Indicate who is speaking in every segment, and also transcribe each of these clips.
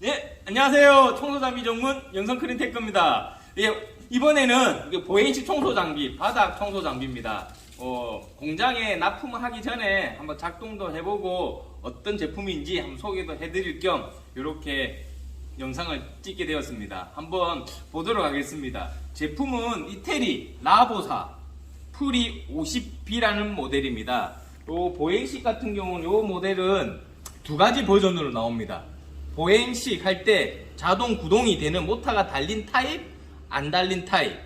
Speaker 1: 네, 안녕하세요. 청소장비 전문 영성 크린테크입니다. 예, 이번에는 보행식 청소장비, 바닥 청소장비입니다. 어, 공장에 납품하기 전에 한번 작동도 해보고 어떤 제품인지 한번 소개도 해드릴 겸 이렇게 영상을 찍게 되었습니다. 한번 보도록 하겠습니다. 제품은 이태리 라보사 프리 50B라는 모델입니다. 요 보행식 같은 경우는 요 모델은 두 가지 버전으로 나옵니다. 보행식 할 때 자동 구동이 되는 모터가 달린 타입, 안 달린 타입.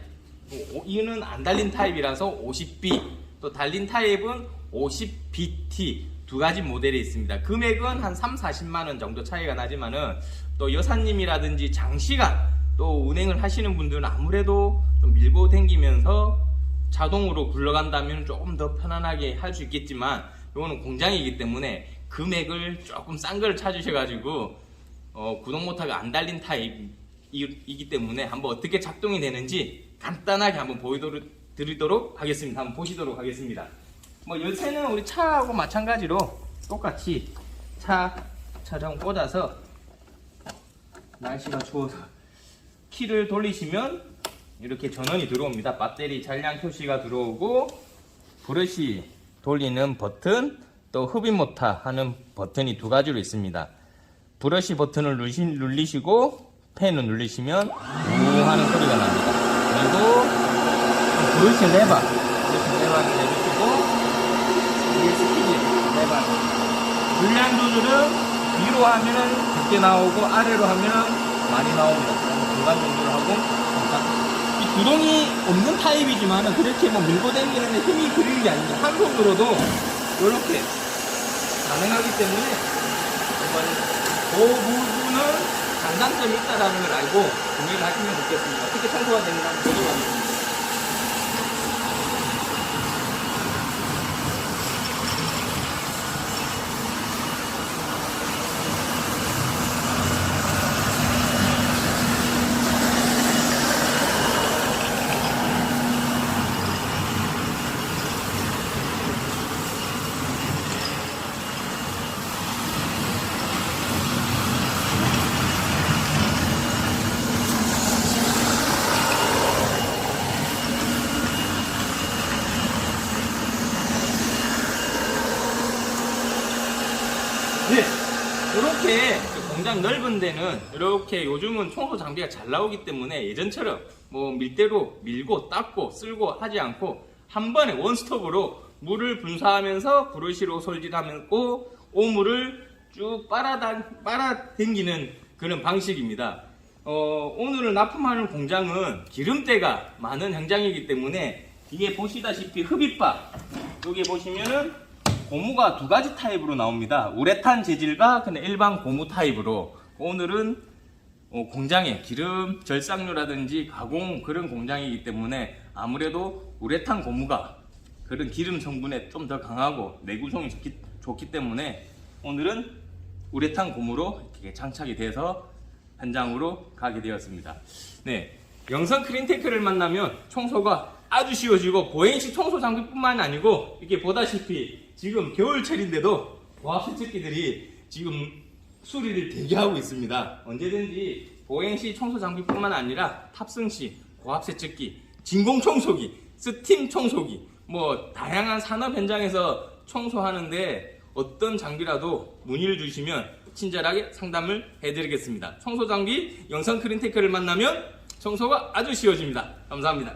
Speaker 1: 오, 이는 안 달린 타입이라서 50B, 또 달린 타입은 50BT 두 가지 모델이 있습니다. 금액은 한 3, 40만 원 정도 차이가 나지만은 또 여사님이라든지 장시간 또 운행을 하시는 분들은 아무래도 좀 밀고 댕기면서 자동으로 굴러간다면 조금 더 편안하게 할 수 있겠지만 이거는 공장이기 때문에 금액을 조금 싼 걸 찾으셔가지고 어, 구동 모터가 안 달린 타입이기 때문에 한번 어떻게 작동이 되는지 간단하게 한번 보여드리도록 하겠습니다. 한번 보시도록 하겠습니다. 뭐 열쇠는 우리 차하고 마찬가지로 똑같이 차 차량 꽂아서 날씨가 추워서 키를 돌리시면 이렇게 전원이 들어옵니다. 배터리 잔량 표시가 들어오고 브러시 돌리는 버튼 또 흡입 모터 하는 버튼이 두 가지로 있습니다. 브러시 버튼을 누르시, 누르시고 펜을 누르시면 우 하는 소리가 납니다. 그리고 브러시 레버 브러시 레버를 내주시고 이게 스피드 레버 물량 조절은 위로 하면은 적게 나오고 아래로 하면은 많이 나옵니다. 중간 정도로 하고 이 구동이 없는 타입이지만 그렇게 뭐 밀고 당기는 데 힘이 들리는 게 아닙니다. 한 손으로도 이렇게 가능하기 때문에 한번 그 부분은 장단점이 있다라는 걸 알고 구매를 하시면 좋겠습니다. 어떻게 청소가 되는지 한번 보도록 하겠습니다. 네. 이렇게 공장 넓은 데는 이렇게 요즘은 청소 장비가 잘 나오기 때문에 예전처럼 뭐 밀대로 밀고 닦고 쓸고 하지 않고 한 번에 원스톱으로 물을 분사하면서 브러시로 솔질하고 오물을 쭉 빨아다, 빨아당기는 그런 방식입니다. 어, 오늘은 납품하는 공장은 기름때가 많은 현장이기 때문에 뒤에 보시다시피 흡입바 여기 보시면은 고무가 두 가지 타입으로 나옵니다. 우레탄 재질과 그냥 일반 고무 타입으로 오늘은 어, 공장에 기름 절삭류라든지 가공 그런 공장이기 때문에 아무래도 우레탄 고무가 그런 기름 성분에 좀 더 강하고 내구성이 좋기, 좋기 때문에 오늘은 우레탄 고무로 이렇게 장착이 돼서 현장으로 가게 되었습니다. 네. 영상 크린테크를 만나면 청소가 아주 쉬워지고 보행식 청소 장비뿐만 아니고 이렇게 보다시피 지금 겨울철인데도 고압 세척기들이 지금 수리를 대기 하고 있습니다. 언제든지 보행식 청소 장비뿐만 아니라 탑승시 고압 세척기, 진공 청소기, 스팀 청소기 뭐 다양한 산업 현장에서 청소하는데 어떤 장비라도 문의를 주시면 친절하게 상담을 해드리겠습니다. 청소 장비 영상 크린테크를 만나면 청소가 아주 쉬워집니다. 감사합니다.